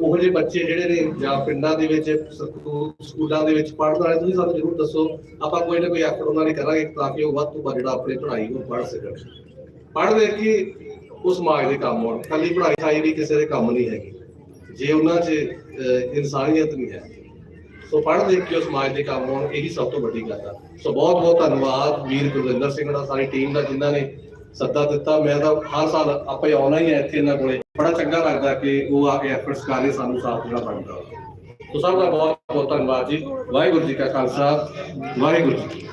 ਉਹ ਜਿਹੇ ਬੱਚੇ ਜਿਹੜੇ ਨੇ ਜਾਂ ਪਿੰਡਾਂ ਦੇ ਵਿੱਚ ਸਕੂਲਾਂ ਦੇ ਵਿੱਚ ਪੜ੍ਹਨ ਵਾਲੇ ਤੁਸੀਂ ਸਾਨੂੰ ਜ਼ਰੂਰ ਦੱਸੋ। ਆਪਾਂ ਕੋਈ ਨਾ ਕੋਈ ਐਫਰਟ ਉਹਨਾਂ ਲਈ ਕਰਾਂਗੇ ਤਾਂ ਕਿ ਉਹ ਵੱਧ ਤੋਂ ਵੱਧ ਜਿਹੜਾ ਆਪਣੀ ਪੜ੍ਹਾਈ ਨੂੰ ਪੜ੍ਹ ਸਕਣ। ਪੜ੍ਹ ਦੇ ਕਿ ਉਸ ਸਮਾਜ ਦੇ ਕੰਮ ਆਉਣ। ਖਾਲੀ ਪੜ੍ਹਾਈ ਖਾਈ ਵੀ ਕਿਸੇ ਦੇ ਕੰਮ ਨਹੀਂ ਹੈਗੀ। ਜੇ ਉਹਨਾਂ 'ਚ ਅਹ, ਇਨਸਾਨੀਅਤ ਨਹੀਂ ਹੈ। ਸੋ ਪੜ੍ਹ ਦੇਖ ਕੇ ਉਸ ਸਮਾਜ ਦੇ ਕੰਮ ਆਉਣ ਇਹੀ ਸਭ ਤੋਂ ਵੱਡੀ ਗੱਲ ਆ। ਸੋ ਬਹੁਤ ਬਹੁਤ ਧੰਨਵਾਦ ਵੀਰ ਗੁਰਵਿੰਦਰ ਸਿੰਘ ਦਾ ਸਾਰੀ ਟੀਮ ਦਾ ਜਿਨ੍ਹਾਂ ਨੇ ਸੱਦਾ ਦਿੱਤਾ। ਮੈਂ ਤਾਂ ਹਰ ਸਾਲ ਆਪੇ ਆਉਣਾ ਹੀ ਹੈ ਇੱਥੇ ਇਹਨਾਂ ਕੋਲੇ। ਬੜਾ ਚੰਗਾ ਲੱਗਦਾ ਕਿ ਉਹ ਆ ਕੇ ਐਫਰਟਸ ਕਰ ਰਹੇ, ਸਾਨੂੰ ਸਾਥ ਜਿਹੜਾ ਬਣਦਾ। ਸੋ ਸਭ ਦਾ ਬਹੁਤ ਬਹੁਤ ਧੰਨਵਾਦ ਜੀ। ਵਾਹਿਗੁਰੂ ਜੀ ਕਾ ਖਾਲਸਾ। ਵਾਹਿਗੁਰੂ ਜੀ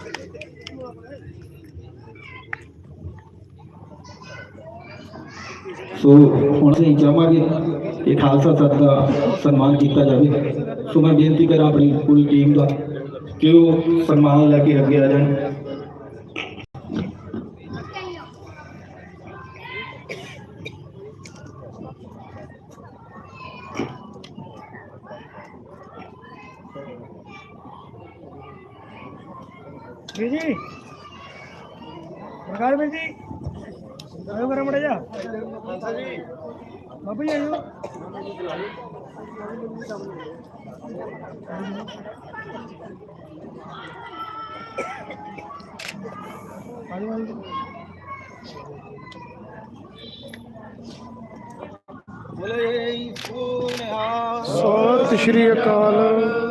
ਸੋ ਹੁਣ ਅਸੀਂ ਚਾਹਾਂਗੇ ਕਿ ਖਾਲਸਾ ਸੱਤ ਦਾ ਸਨਮਾਨ ਕੀਤਾ ਜਾਵੇ। ਸੋ ਮੈਂ ਬੇਨਤੀ ਕਰਾਂ ਆਪਣੀ ਪੂਰੀ ਟੀਮ ਦਾ ਕਿ ਉਹ ਸਨਮਾਨ ਲੈ ਕੇ ਅੱਗੇ ਆ ਜਾਣ। ਜੀ ਜੀ। ਪ੍ਰਕਾਰ ਵੀਰ ਜੀ। ਆਇਓ ਮੇਰਾ ਮੜਾ ਜਾ ਜੀ ਬਾਬੂ ਜੀ ਆਇਓ। ਆਇਓ ਆਇਓ ਸਤਿ ਸ਼੍ਰੀ ਅਕਾਲ।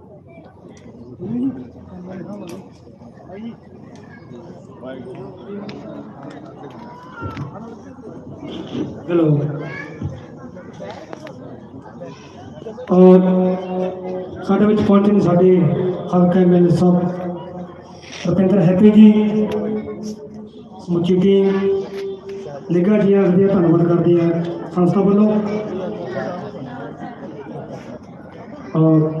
ਹੈਲੋ ਔਰ ਸਾਡੇ ਵਿੱਚ ਪਹੁੰਚੇ ਨੇ ਸਾਡੇ ਹਲਕਾ ਐਮਐਲਏ ਸਾਹਿਬ ਰੁਪਿੰਦਰ ਹੈਪੀ ਜੀ ਸਮੁੱਚੀ ਟੀਮ ਨਿੱਘਾ ਜੀ ਆਖਦੇ ਆ ਧੰਨਵਾਦ ਕਰਦੇ ਆ ਸੰਸਥਾ ਵੱਲੋਂ ਔਰ